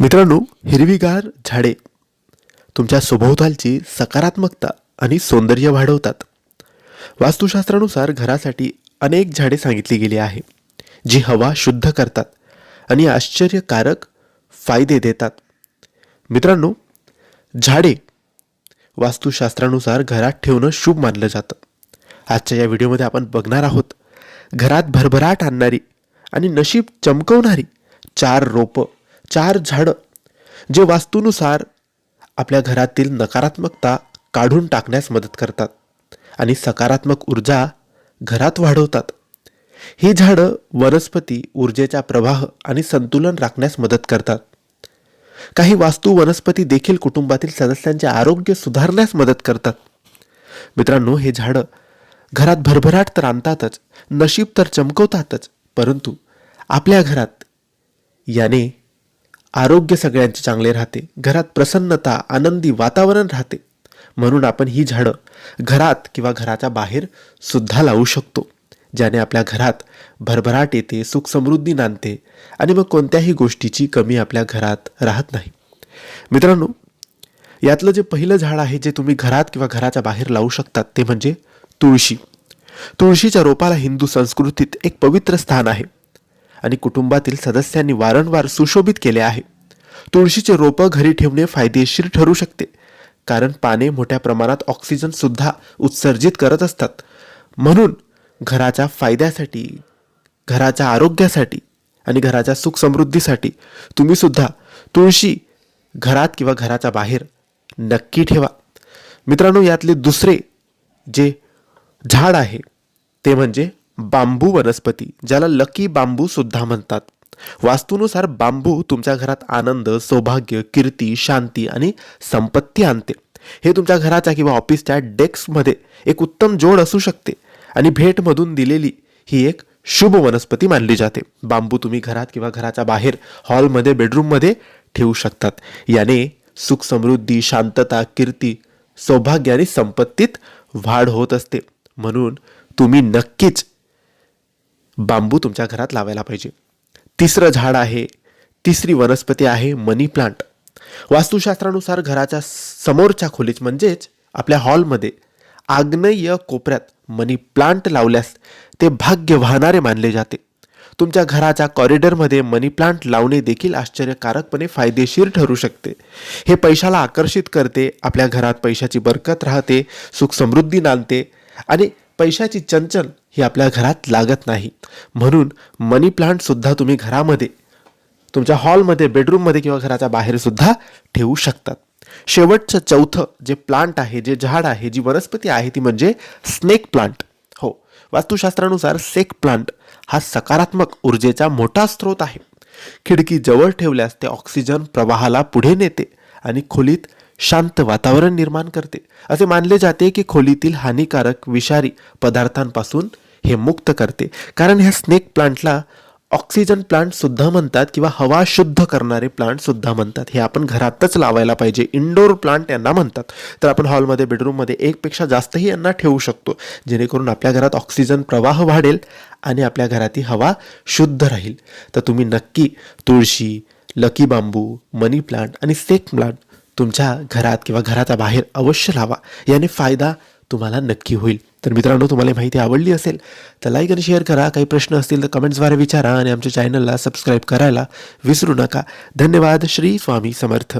मित्रांनो हिरवीगार झाडे तुमच्या सभोवतालची सकारात्मकता आणि सौंदर्य वाढवतात. वास्तुशास्त्रानुसार घरासाठी अनेक झाडे सांगितली गेली आहे जी हवा शुद्ध करतात आणि आश्चर्यकारक फायदे देतात. मित्रांनो झाडे वास्तुशास्त्रानुसार घरात ठेवणं शुभ मानलं जातं. आजच्या या व्हिडिओमध्ये आपण बघणार आहोत घरात भरभराट आणणारी आणि नशीब चमकवणारी चार रोपं. चार झाडं जे वास्तूनुसार आपल्या घरातील नकारात्मकता काढून टाकण्यास मदत करतात आणि सकारात्मक ऊर्जा घरात वाढवतात. ही झाडं वनस्पती ऊर्जेचा प्रवाह आणि संतुलन राखण्यास मदत करतात. काही वास्तू वनस्पती देखील कुटुंबातील सदस्यांचे आरोग्य सुधारण्यास मदत करतात. मित्रांनो हे झाडं घरात भरभराट तर आणतातच नशीब तर चमकवतातच परंतु आपल्या घरात याने आरोग्य सगळ्यांचे चांगले राहते. घरात प्रसन्नता आनंदी वातावरण राहते. म्हणून आपण ही झाडं घरात किंवा घराच्या बाहेर सुद्धा लावू शकतो. ज्याने आपल्या घरात भरभराट येते सुख समृद्धी नांदते आणि मग कोणत्याही गोष्टीची कमी आपल्या घरात राहत नाही. मित्रांनो यातलं जे पहिलं झाड आहे जे तुम्ही घरात किंवा घराच्या बाहेर लावू शकतात ते म्हणजे तुळशी. तुळशीच्या रोपाला हिंदू संस्कृतीत एक पवित्र स्थान आहे. आणि कुटुंबातील सदस्यांनी वारंवार सुशोभित केले आहे. तुळशीचे रोपं घरी ठेवणे फायदेशीर ठरू शकते कारण पाने मोठ्या प्रमाणात ऑक्सिजन सुद्धा उत्सर्जित करत असतात. म्हणून घराच्या फायद्यासाठी घराच्या आरोग्यासाठी आणि घराच्या सुख समृद्धीसाठी तुम्ही सुद्धा तुळशी घरात किंवा घराच्या बाहेर नक्की ठेवा. मित्रांनो यातले दुसरे जे झाड आहे ते म्हणजे बांबू वनस्पती ज्याला लकी बांबू सुद्धा म्हणतात. वास्तूनुसार बांबू तुमच्या घरात आनंद सौभाग्य कीर्ती शांती आणि संपत्ती आणते. हे तुमच्या घराच्या किंवा ऑफिसच्या डेस्कमध्ये एक उत्तम जोड असू शकते आणि भेटमधून दिलेली ही एक शुभ वनस्पती मानली जाते. बांबू तुम्ही घरात किंवा घराच्या बाहेर हॉलमध्ये बेडरूममध्ये ठेवू शकतात. याने सुख समृद्धी शांतता कीर्ती सौभाग्य आणि संपत्तीत वाढ होत असते. म्हणून तुम्ही नक्कीच बांबू तुमच्या घरात लावायला पाहिजे. तिसरं झाड आहे तिसरी वनस्पती आहे मनी प्लांट. वास्तुशास्त्रानुसार घराच्या समोरच्या खोलीत म्हणजेच आपल्या हॉलमध्ये आग्नेय कोपऱ्यात मनी प्लांट लावल्यास ते भाग्य वाहणारे मानले जाते. तुमच्या घराच्या कॉरिडॉरमध्ये मनी प्लांट लावणे देखील आश्चर्यकारकपणे फायदेशीर ठरू शकते. हे पैशाला आकर्षित करते आपल्या घरात पैशाची बरकत राहते सुख समृद्धी नांदते आणि पैशाची चंचल ही आपल्या घरात लागत नाही. म्हणून मनी प्लांटसुद्धा तुम्ही घरामध्ये तुमच्या हॉलमध्ये बेडरूममध्ये किंवा घराच्या बाहेरसुद्धा ठेवू शकतात. शेवटचं चौथं जे प्लांट आहे जे झाड आहे जी वनस्पती आहे ती म्हणजे स्नेक प्लांट हो वास्तुशास्त्रानुसार सेक प्लांट हा सकारात्मक ऊर्जेचा मोठा स्रोत आहे. खिडकी जवळ ठेवल्यास ते ऑक्सिजन प्रवाहाला पुढे नेते आणि खोलीत शांत वातावरण निर्माण करते. असे मानले जाते की खोलीतील हानिकारक विषारी पदार्थांपासून हे मुक्त करते. कारण ह्या स्नेक प्लांटला ऑक्सिजन प्लांट सुद्धा म्हणतात किंवा हवा शुद्ध करणारे प्लांट सुद्धा म्हणतात. हे आपण घरातच लावायला पाहिजे. इंडोर प्लांट यांना म्हणतात. तर आपण हॉलमध्ये बेडरूममध्ये एकपेक्षा जास्तही यांना ठेवू शकतो. जेणेकरून आपल्या घरात ऑक्सिजन प्रवाह वाढेल आणि आपल्या घरातील हवा शुद्ध राहील. तर तुम्ही नक्की तुळशी लकी बांबू मनी प्लांट आणि सेक प्लांट तुमच्या घरात किंवा घराच्या बाहेर अवश्य लावा. याने फायदा तुम्हाला नक्की होईल. तर मित्रांनो तुम्हाला माहिती आवडली असेल तर लाईक आणि शेअर करा. काही प्रश्न असतील तर कमेंट्सद्वारे विचारा आणि आमच्या चॅनलला सबस्क्राईब करायला विसरू नका. धन्यवाद. श्री स्वामी समर्थ.